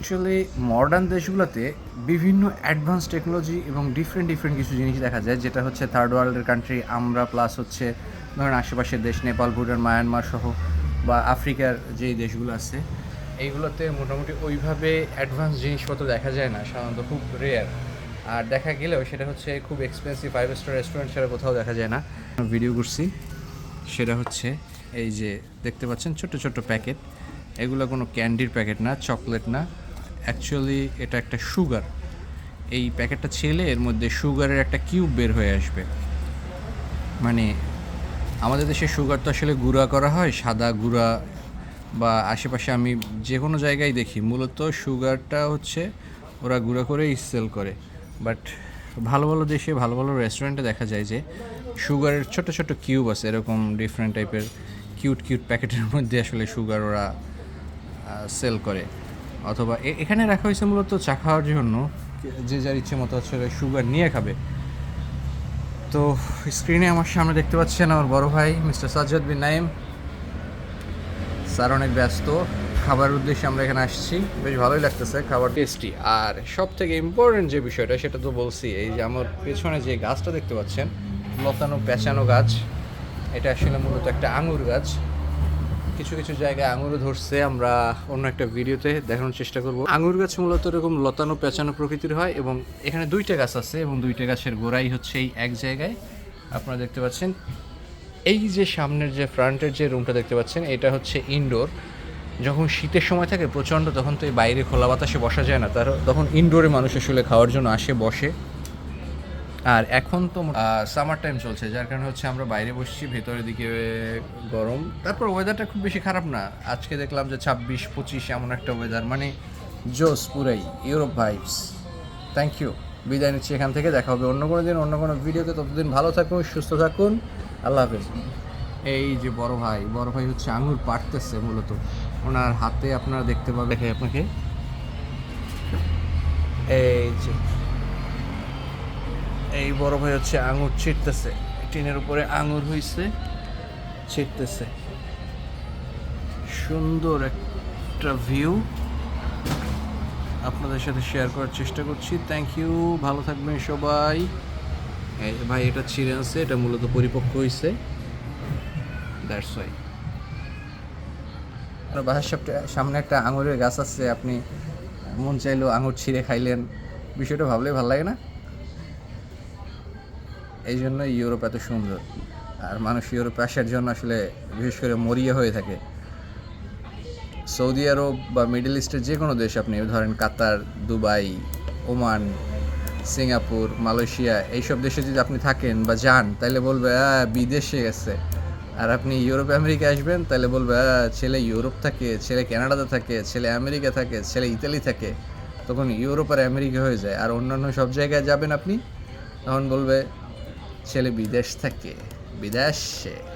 Actually modern দেশগুলোতে বিভিন্ন advance technology এবং ডিফারেন্ট ডিফারেন্ট কিছু জিনিস দেখা যায়, যেটা হচ্ছে থার্ড ওয়ার্ল্ডের কান্ট্রি আমরা প্লাস হচ্ছে ধরেন আশেপাশের দেশ, নেপাল, ভুটান, মায়ানমার সহ বা আফ্রিকার যে দেশগুলো আছে, এইগুলোতে মোটামুটি ওইভাবে অ্যাডভান্স জিনিসপত্র দেখা যায় না, সাধারণত খুব রেয়ার আর দেখা গেলেও সেটা হচ্ছে খুব এক্সপেন্সিভ ফাইভ স্টার রেস্টুরেন্ট ছাড়া কোথাও দেখা যায় না। ভিডিও করছি, সেটা হচ্ছে এই যে দেখতে পাচ্ছেন ছোট ছোট প্যাকেট এগুলো কোনো ক্যান্ডির প্যাকেট না চকলেট না। অ্যাকচুয়ালি এটা একটা সুগার এই প্যাকেটটা ছেলে, এর মধ্যে সুগারের একটা কিউব বের হয়ে আসবে। মানে আমাদের দেশে সুগার তো আসলে গুঁড়া করা হয়, সাদা গুঁড়া বা আশেপাশে আমি যে কোনো জায়গায় দেখি, মূলত সুগারটা হচ্ছে ওরা গুঁড়া করেই সেল করে। বাট ভালো ভালো দেশে, ভালো ভালো রেস্টুরেন্টে দেখা যায় যে সুগারের ছোট ছোট কিউব আছে, এরকম ডিফারেন্ট টাইপের কিউট কিউট প্যাকেটের মধ্যে আসলে সুগার ওরা সেল করে। অথবা এখানে রাখা হয়েছে মূলত চা খাওয়ার জন্য। যে যার ইচ্ছে মতো হচ্ছে সুগার নিয়ে খাবে। তো স্ক্রিনে আমার সামনে দেখতে পাচ্ছেন আমার বড় ভাই, মিস্টার সাজ্জাদ বিন নাইম। স্যার অনেক ব্যস্ত। খাবারের উদ্দেশ্যে আমরা এখানে আসছি। বেশ ভালোই লাগতেছে, খাবার টেস্টি। আর সব থেকে ইম্পর্টেন্ট যে বিষয়টা, সেটা তো বলছি, এই যে আমার পেছনে যে গাছটা দেখতে পাচ্ছেন, লতানো, পেঁচানো গাছ, এটা আসলে মূলত একটা আঙুর গাছ। কিছু কিছু জায়গায় আঙুরও ধরছে, আমরা অন্য একটা ভিডিওতে দেখানোর চেষ্টা করব। আঙুর গাছ মূলত এরকম লতানো পেঁচানো প্রকৃতির হয় এবং এখানে দুইটা গাছ আছে এবং দুইটা গাছের গোড়াই হচ্ছে এই এক জায়গায়। আপনারা দেখতে পাচ্ছেন, এই যে সামনের যে ফ্রন্টের যে রুমটা দেখতে পাচ্ছেন, এটা হচ্ছে ইনডোর যখন শীতের সময় থাকে প্রচণ্ড, তখন তো এই বাইরে খোলা বাতাসে বসা যায় না, তার তখন ইনডোরে মানুষ আসলে খাওয়ার জন্য আসে, বসে। আর এখন তো সামার টাইম চলছে যার কারণে হচ্ছে আমরা বাইরে বসছি ভেতরের দিকে গরম। তারপর ওয়েদারটা খুব বেশি খারাপ না। আজকে দেখলাম যে ছাব্বিশ পঁচিশ এমন একটা ওয়েদার মানে জোস পুরাই ইউরোপ ভাইবস থ্যাংক ইউ বিদায় নিচ্ছি এখান থেকে দেখা হবে অন্য কোনো দিন অন্য কোনো ভিডিওতে। ততদিন ভালো থাকুন সুস্থ থাকুন। আল্লাহ হাফেজ। এই যে বড় ভাই বড় ভাই হচ্ছে আঙুর পাড়তেছে মূলত। ওনার হাতে আপনারা দেখতে পাবেন। আপনাকে। এই যে এই বড় ভাই হচ্ছে আঙুর ছিটতেছে টিনের উপরে আঙুর হইছে ছিটতেছে সুন্দর একটা ভিউ আপনাদের সাথে শেয়ার করার চেষ্টা করছি। থ্যাংক ইউ ভালো থাকবেন সবাই। ভাই এটা ছিঁড়ে আনছে, এটা মূলত পরিপক্ক হয়েছে দ্যাটস ওয়াই বাসার সামনে- একটা আঙুরের গাছ আছে, আপনি মন চাইলেও আঙুর ছিঁড়ে খাইলেন। বিষয়টা ভাবলেই ভালো লাগে না? এই জন্য ইউরোপ এত সুন্দর। আর মানুষ ইউরোপে আসার জন্য আসলে বিশেষ করে মরিয়া হয়ে থাকে। সৌদি আরব বা মিডল ইস্টের যে কোনো দেশ আপনি ধরেন Qatar Dubai Oman Singapore Malaysia এইসব দেশে যদি আপনি থাকেন বা যান তাহলে বলবে "আহ, বিদেশে গেছে। আর আপনি ইউরোপ আমেরিকা আসবেন তাহলে বলবে "আহ, ছেলে ইউরোপ থাকে ছেলে কানাডাতে থাকে ছেলে আমেরিকা থাকে ছেলে ইতালি থাকে। তখন ইউরোপ আর আমেরিকা হয়ে যায়। আর অন্যান্য সব জায়গায় যাবেন আপনি তখন বলবে ছেলে বিদেশ থাকে বিদেশে।